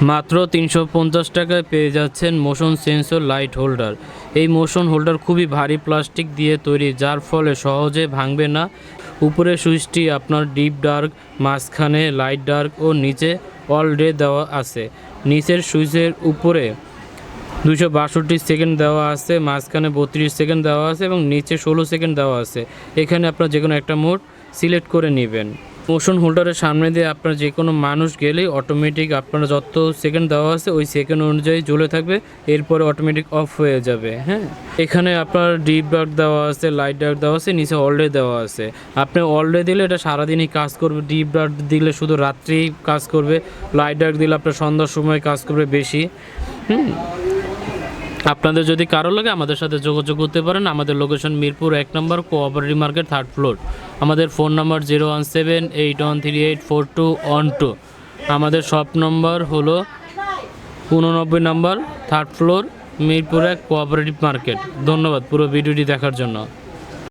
মাত্র তিনশো পঞ্চাশ টাকায় পেয়ে যাচ্ছেন মোশন সেন্সর লাইট হোল্ডার। এই মোশন হোল্ডার খুবই ভারী প্লাস্টিক দিয়ে তৈরি, যার ফলে সহজে ভাঙবে না। উপরে সুইচটি আপনার ডিপ ডার্ক, মাঝখানে লাইট ডার্ক ও নিচে অল ডে দেওয়া আছে। নিচের সুইচের উপরে দুশো বাষট্টি সেকেন্ড দেওয়া আছে, মাঝখানে বত্রিশ সেকেন্ড দেওয়া আছে এবং নিচে ষোলো সেকেন্ড দেওয়া আছে। এখানে আপনার যে কোনো একটা মোড সিলেক্ট করে নেবেন। মোশন হোল্ডারের সামনে দিয়ে আপনার যে কোনো মানুষ গেলেই অটোমেটিক আপনার যত সেকেন্ড দেওয়া আছে, ওই সেকেন্ড অনুযায়ী জ্বলে থাকবে, এরপরে অটোমেটিক অফ হয়ে যাবে হ্যাঁ? এখানে আপনার ডিপ ডার্ক দেওয়া আছে লাইট ডার্ক দেওয়া আছে, নিচে অলডে দেওয়া আছে। আপনি অলডে দিলে এটা সারাদিনই কাজ করবে ডিপ ডার্ক দিলে শুধু রাত্রেই কাজ করবে লাইট ডার্ক দিলে আপনার সন্ধ্যার সময় কাজ করবে বেশি, হুম? আপনাদের যদি কারও লাগে আমাদের সাথে যোগাযোগ করতে পারেন, আমাদের লোকেশন মিরপুর এক number cooperative market third floor আমাদের phone number zero one seven eight one three eight four two one two. আমাদের শপ নম্বর হলো উননব্বই নম্বর থার্ড ফ্লোর মিরপুর এক কোঅপারেটিভ মার্কেট ধন্যবাদ পুরো ভিডিওটি দেখার জন্য।